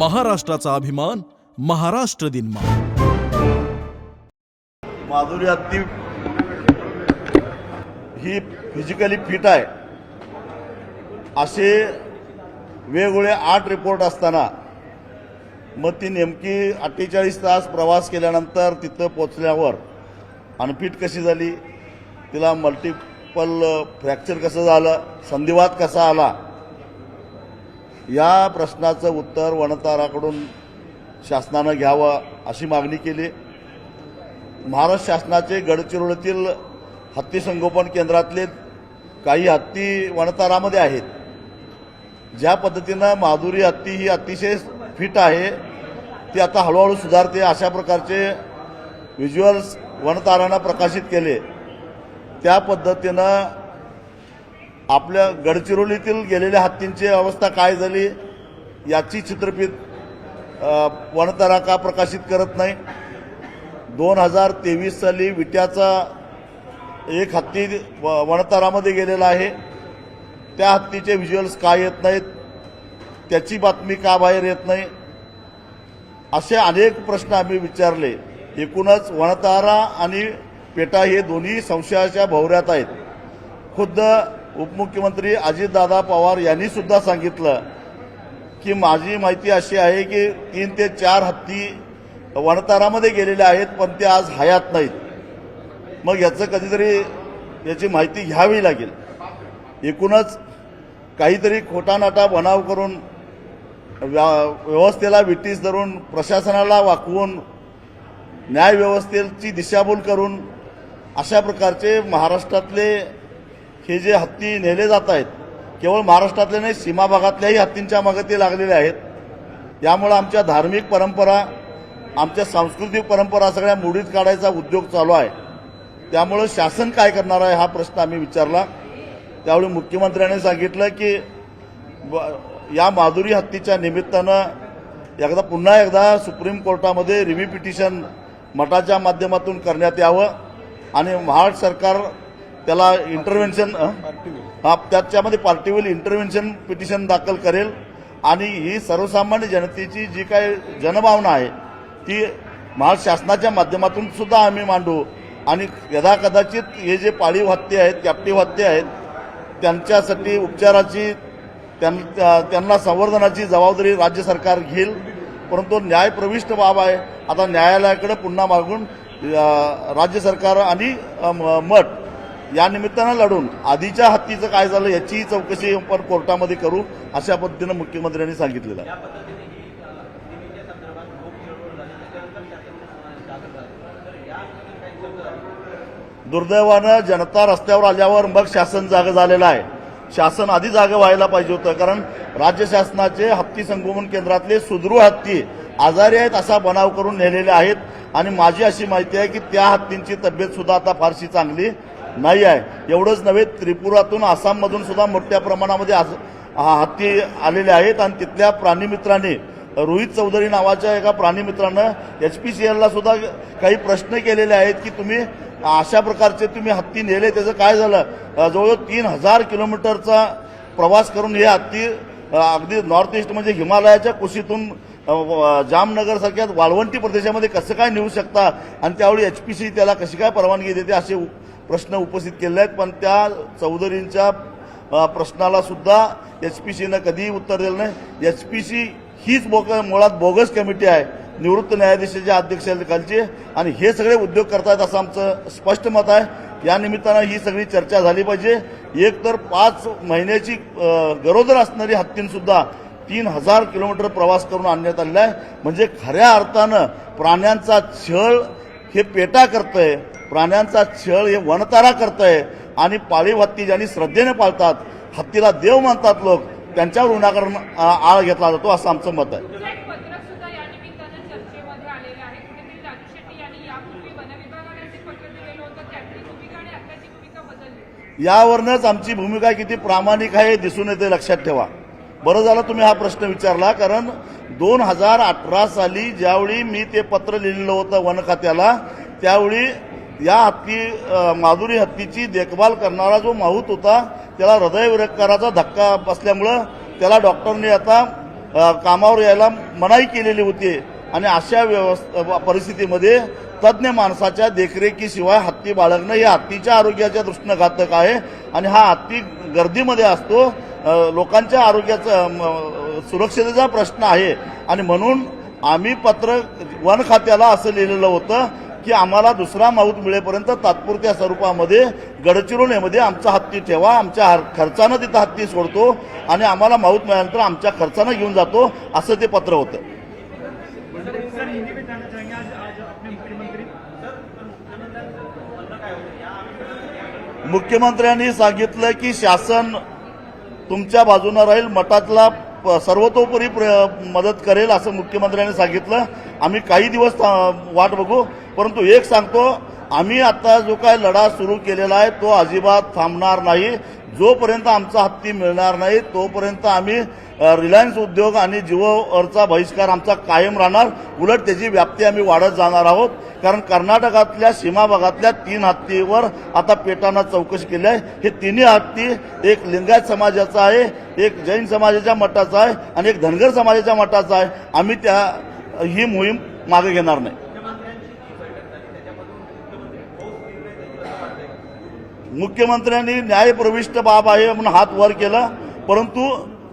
महाराष्ट्राचा अभिमान महाराष्ट्र दिन मा माधुरी अगदी ही फिजिकली फिट आहे. असे वेगवेगळे आठ रिपोर्ट असताना मग ती नेमकी अठ्ठेचाळीस तास प्रवास केल्यानंतर तिथं पोचल्यावर अनफिट कशी झाली तिला मल्टिपल फ्रॅक्चर कसं झालं संधिवात कसा आला या प्रश्नाचं उत्तर वनताराकडून शासनानं घ्यावं अशी मागणी केली. महाराष्ट्र शासनाचे गडचिरोलीतील हत्ती संगोपन केंद्रातले काही हत्ती वनतारामध्ये आहेत. ज्या पद्धतीनं माधुरी हत्ती ही अतिशय फिट आहे ती आता हळूहळू सुधारते अशा प्रकारचे व्हिज्युअल्स वनतारांना प्रकाशित केले. त्या पद्धतीनं आपल्या गडचिरोलीतील गेलेल्या हत्तींची अवस्था काय झाली याची चित्रफित वणतारा का प्रकाशित करत नाही. दोन हजार तेवीस साली विट्याचा एक हत्ती व- गेलेला आहे. त्या हत्तीचे व्हिज्युअल्स का येत नाहीत त्याची बातमी का बाहेर येत नाही? असे अनेक प्रश्न आम्ही विचारले. एकूणच वनतारा आणि पेटा हे दोन्ही संशयाच्या भोवऱ्यात आहेत. खुद्द उपमुख्यमंत्री अजितदादा पवार यांनी सुद्धा सांगितलं की माझी माहिती अशी आहे की तीन ते चार हत्ती वणतारामध्ये गेलेले आहेत पण ते आज हयात नाहीत. मग याचं कधीतरी याची माहिती घ्यावी लागेल. एकूणच काहीतरी खोटानाटा बनाव करून व्या- व्यवस्थेला विटीस धरून प्रशासनाला वाकवून न्यायव्यवस्थेची दिशाभूल करून अशा प्रकारचे महाराष्ट्रातले हे जे हत्ती नेले जात आहेत केवळ महाराष्ट्रातले नाही सीमा भागातल्याही हत्तींच्या मागे ते लागलेले आहेत. त्यामुळं आमच्या धार्मिक परंपरा आमच्या सांस्कृतिक परंपरा सगळ्या मोडीत काढायचा उद्योग चालू आहे. त्यामुळं शासन काय करणार आहे हा प्रश्न आम्ही विचारला. त्यावेळी मुख्यमंत्र्यांनी सांगितलं की या माधुरी हत्तीच्या निमित्तानं एकदा पुन्हा एकदा सुप्रीम कोर्टामध्ये रिव्ह्यू पिटिशन मठाच्या माध्यमातून करण्यात यावं आणि महाराष्ट्र सरकार त्याला इंटरव्हेन्शन हा त्याच्यामध्ये पार्टीवर इंटरव्हेन्शन पिटिशन दाखल करेल. आणि ही सर्वसामान्य जनतेची जी काय जनभावना आहे ती महाराष्ट्र शासनाच्या माध्यमातून सुद्धा आम्ही मांडू. आणि यदा कदाचित हे जे पाळीव हत्ती आहेत कॅप्टिव्ह हत्ती आहेत त्यांच्यासाठी उपचाराची त्यां- त्यांना संवर्धनाची जबाबदारी राज्य सरकार घेईल. परंतु न्यायप्रविष्ट बाब आहे. आता न्यायालयाकडे पुन्हा मागून राज्य सरकार आणि म- मठ या निमित्तानं लढून आधीच्या हत्तीचं काय झालं याची चौकशी आपण कोर्टामध्ये करू अशा पद्धतीनं मुख्यमंत्र्यांनी सांगितलेलं आहे. दुर्दैवानं जनता रस्त्यावर आल्यावर मग शासन जागं झालेलं आहे. शासन आधी जागं व्हायला पाहिजे होतं कारण राज्य शासनाचे हत्ती संगोपन केंद्रातले सुदृढ हत्ती आजारी आहेत असा बनाव करून नेलेले आहेत. आणि माझी अशी माहिती आहे की त्या हत्तींची तब्येत सुद्धा आता फारशी चांगली नाही आहे. एवढंच नव्हे त्रिपुरातून आसाममधून सुद्धा मोठ्या प्रमाणामध्ये हत्ती आलेले आहेत आणि तिथल्या प्राणीमित्रांनी रोहित चौधरी नावाच्या एका प्राणीमित्रानं एच पी सी एलला सुद्धा काही प्रश्न केलेले आहेत की तुम्ही अशा प्रकारचे तुम्ही हत्ती नेले त्याचं काय झालं? जवळजवळ तीन हजार किलोमीटरचा प्रवास करून हे हत्ती अगदी नॉर्थ ईस्ट म्हणजे हिमालयाच्या कुशीतून व- जामनगर सारख्या वाळवंटी प्रदेशामध्ये कसं काय नेऊ शकता? आणि त्यावेळी एच पी सी त्याला कशी काय परवानगी देते? असे प्रश्न उपस्थित केले आहेत पण त्या चौधरींच्या प्रश्नाला सुद्धा एच पी सीनं कधीही उत्तर दिलं नाही. एच पी सी हीच बोग मुळात बोगस कमिटी आहे निवृत्त न्यायाधीशाच्या अध्यक्षतेखालची. आणि हे सगळे उद्योग करतायत असं आमचं स्पष्ट मत आहे. या निमित्तानं ही सगळी चर्चा झाली पाहिजे. एक तर पाच महिन्याची गरोदर असणारी हत्तींसुद्धा तीन हजार किलोमीटर प्रवास करून आणण्यात आलेला आहे. म्हणजे खऱ्या अर्थानं प्राण्यांचा छळ हे पेटा करतंय. प्राण्यांचा छळ हे वनतारा करतंय आणि पाळीव हत्ती ज्यांनी श्रद्धेने पाळतात हत्तीला देव मानतात लोक त्यांच्यावर उन्हाकरण आळ घेतला जातो असं आमचं मत आहे. आहे. यावरनच आमची भूमिका किती प्रामाणिक आहे हे दिसून येते लक्षात ठेवा. बरं झालं तुम्ही हा प्रश्न विचारला कारण दोन हजार अठरा साली ज्यावेळी मी ते पत्र लिहिलेलं होतं वन खात्याला त्यावेळी या हत्ती माधुरी हत्तीची देखभाल करणारा जो माहूत होता त्याला हृदयविरकाराचा धक्का बसल्यामुळं त्याला डॉक्टरने आता कामावर यायला मनाई केलेली होती. आणि अशा व्यवस्था परिस्थितीमध्ये तज्ज्ञ माणसाच्या देखरेखीशिवाय हत्ती बाळगणं हे हत्तीच्या आरोग्याच्या दृष्टीनं घातक आहे. आणि हा हत्ती गर्दीमध्ये असतो लोकांच्या आरोग्याचा म, सुरक्षतेचा प्रश्न आहे. आणि म्हणून आम्ही पत्र वन खात्याला असं लिहिलेलं होतं की आम्हाला दुसरा माऊत मिळेपर्यंत तात्पुरत्या स्वरूपामध्ये गडचिरोलीमध्ये आमचा हत्ती ठेवा आमच्या हर- खर्चानं तिथं हत्ती सोडतो आणि आम्हाला माऊत मिळाल्यानंतर आमच्या खर्चानं घेऊन जातो असं ते पत्र होतं. मुख्यमंत्र्यांनी सांगितलं की शासन तुमच्या बाजूनं राहील मठातला सर्वतोपरी प्र- मदत करेल असं मुख्यमंत्र्यांनी सांगितलं. आम्ही काही दिवस वाट बघू. परंतु एक सांगतो आम्ही आता जो काय लढा सुरू केलेला आहे तो अजिबात थांबणार नाही. जोपर्यंत आमचा हत्ती मिळणार नाही तोपर्यंत आम्ही रिलायन्स उद्योग आणि जिओवरचा बहिष्कार आमचा कायम राहणार. उलट त्याची व्याप्ती आम्ही वाढत जाणार आहोत. कारण कर्नाटकातल्या सीमा भागातल्या तीन हत्तीवर आता पेटानं चौकशी केली आहे. हे तिन्ही हत्ती एक लिंगायत समाजाचा आहे एक जैन समाजाच्या मठाचा आहे आणि एक धनगर समाजाच्या मठाचा आहे. आम्ही त्या ही मोहीम मागे घेणार नाही. मुख्यमंत्र्यांनी न्यायप्रविष्ट बाब आहे म्हणून हात वर केला परंतु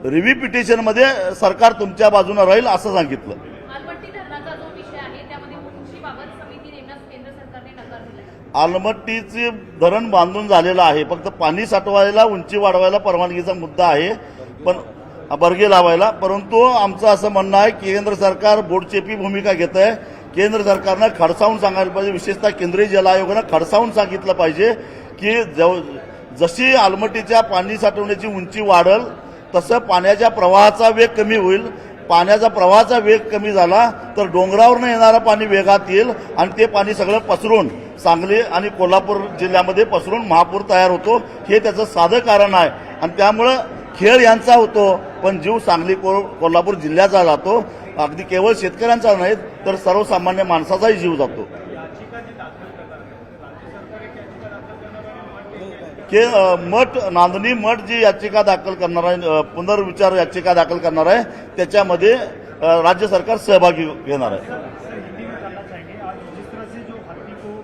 रिव्ह्यू पिटिशनमध्ये सरकार तुमच्या बाजूने राहील असं सांगितलं. आलमट्टीचे धरण बांधून झालेलं आहे. फक्त पाणी साठवायला उंची वाढवायला परवानगीचा मुद्दा आहे पण बर्गे लावायला. परंतु आमचं असं म्हणणं आहे केंद्र सरकार बोटचेपी भूमिका घेत आहे. केंद्र सरकारनं खडसावून सांगायला पाहिजे. विशेषतः केंद्रीय जल आयोगानं खडसावून सांगितलं पाहिजे. की जव- जशी आलमटीच्या पाणी साठवण्याची उंची वाढल तसं पाण्याच्या प्रवाहाचा वेग कमी होईल. पाण्याचा प्रवाहाचा वेग कमी झाला तर डोंगरावरनं येणारं पाणी वेगात येईल आणि ते पाणी सगळं पसरून सांगली आणि कोल्हापूर जिल्ह्यामध्ये पसरून महापूर तयार होतो. हे त्याचं साधं कारण आहे. आणि त्यामुळं खेळ यांचा होतो पण जीव सांगली को कोल्हापूर जिल्ह्याचा जातो. अगदी केवळ शेतकऱ्यांचा नाही तर सर्वसामान्य माणसाचाही जीव जातो. के मठ नांदणी मठ जी याचिका दाखल करणार आहे पुनर्विचार याचिका दाखल करणार आहे त्याच्यामध्ये राज्य सरकार सहभागी घेणार आहे.